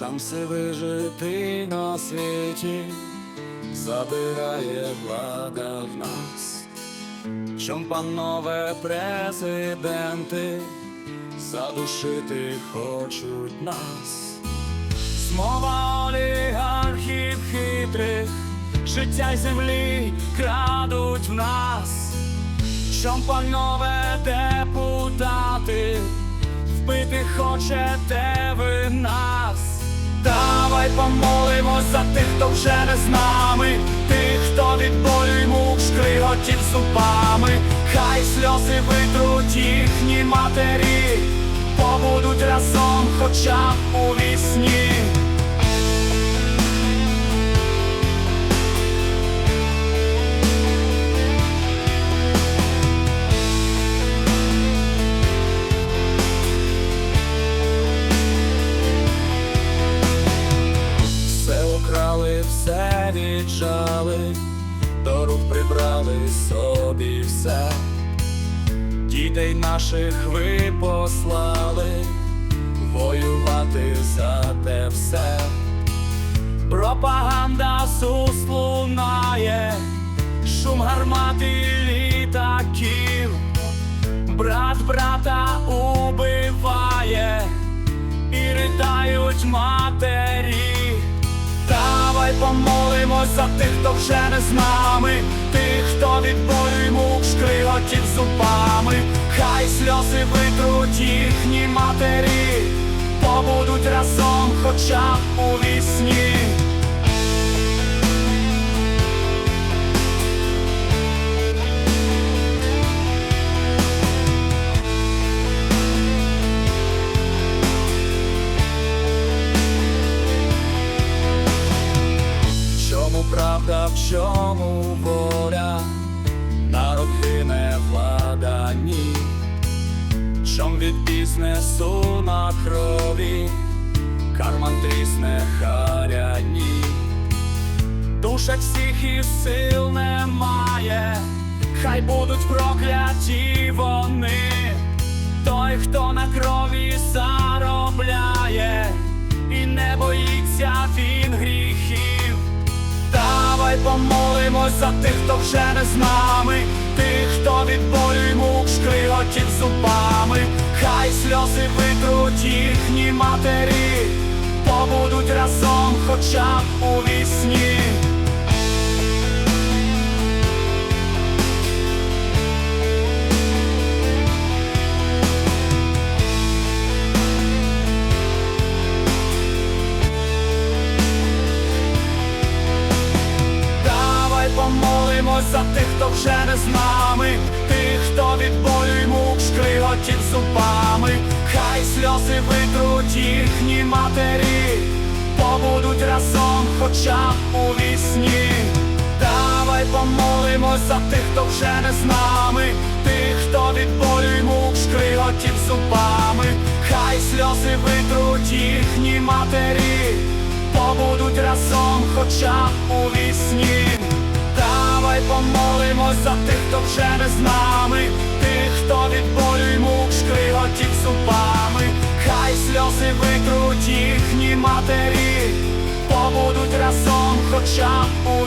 шанси вижити на світі, забирає влада в нас. Чом, панове президенти, задушити хочуть нас. Змова олігархів хитрих, життя й землі крадуть в нас. Чом, панове депутати, вбити хочете ви нас. Давай помолимось за тих, хто вже не з нами, тих, хто від болю й мук шкриготів зубами, хай сльози витруть їхні матері, побудуть разом, хоча б у вісні. Віджали, до рук прибрали собі все. Дітей наших ви послали воювати за те все. Пропаганда з уст лунає, шум гармати літаків, брат брата убиває і ридають матері. Помолимось за тих, хто вже не з нами, тих, хто від бою й мук шкриготів зубами, хай сльози витруть їхні матері, побудуть разом, хоча б у вісні. В чому воля, народ гине влада ні, чом від бізнесу на крові, карман трісне харяні, душах всіх і сил немає, хай будуть прокляті вони, той, хто на крові заробляє, помолимось за тих, хто вже не з нами, тих, хто від болю й мук шкриготів зубами, хай сльози витруть їхні матері, за тих, хто вже не з нами, тих, хто від болю й мук шкриготів зубами, хай сльози витруть їхні матері, побудуть разом, хоча б у вісні. Давай помолимось за тих, хто вже не з нами, тих, хто від болю й мук шкриготів зубами, хай сльози витруть їхні матері, побудуть разом, хоча б у вісні. Давай помолимось за тих, хто вже не з нами, тих, хто від болю й мук шкриготів зубами, хай сльози витруть їхні матері, побудуть разом, хоча б у